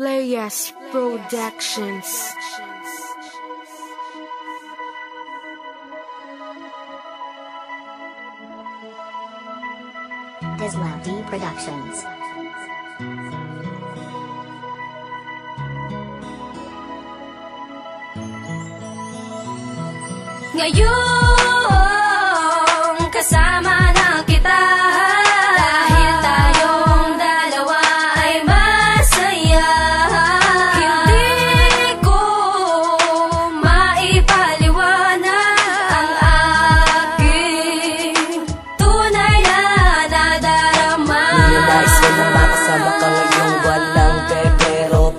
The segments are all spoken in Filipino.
Playas Productions. Dislab D Productions. Ngayon,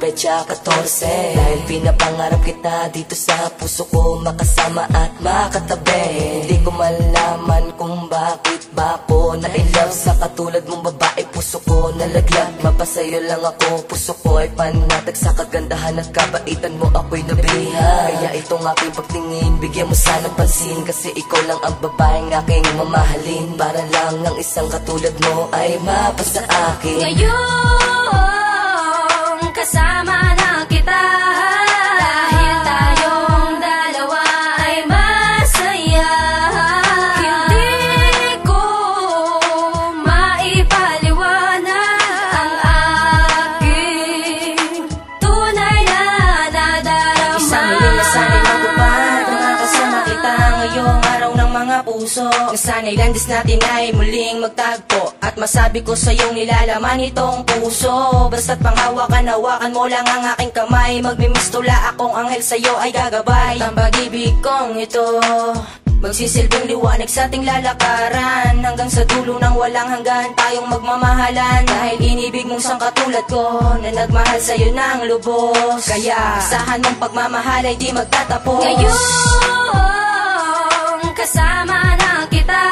petsa 14 Dahil pinapangarap kita dito sa puso ko Makasama at makatabi. Hindi ko malaman kung bakit ba ako na in love Sa katulad mong babae puso ko nalaglag. Mapasayo lang ako, puso ko ay panatag. Sa kagandahan at kabaitan mo ako'y nabihan. Kaya itong aking pagtingin, bigyan mo sana pansin. Kasi ikaw lang ang babaeng aking mamahalin. Para lang ang isang katulad mo ay mapasa akin. Ngayon, kasama puso. Nasanay landis natin ay muling magtagpo. At masabi ko sa iyong nilalaman itong puso. Basta't panghawakan, hawakan mo lang ang aking kamay. Magmimistula akong anghel sa'yo ay gagabay. At ang pag-ibig kong ito Magsisilbing liwanag sa ating lalakaran. Hanggang sa dulo ng walang hanggan Tayong magmamahalan. Dahil inibig mong sang katulad ko Na nagmahal sa'yo ng lubos. Kaya asahan mong pagmamahal ay di magtatapos. Ngayon, kasama na kita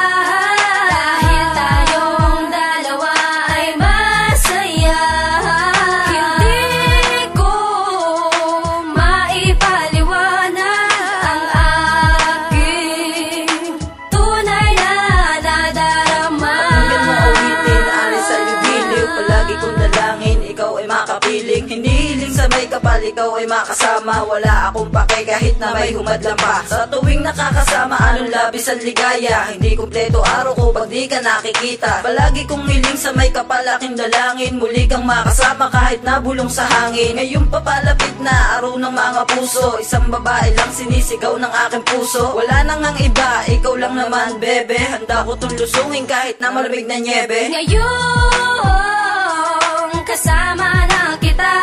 kapal, ikaw ay makasama. Wala akong pake kahit na may humadlang pa. Sa tuwing nakakasama, anong labis ang ligaya? Hindi kumpleto araw ko pag di ka nakikita. Palagi kong hiling sa may kapal, aking dalangin. Muli kang makasama kahit nabulong sa hangin. Ngayon papalapit na araw ng mga puso. Isang babae lang sinisigaw ng aking puso. Wala nang ang iba, ikaw lang naman bebe. Handa ko tong lusungin kahit na malamig na nyebe Ngayon, kasama na kita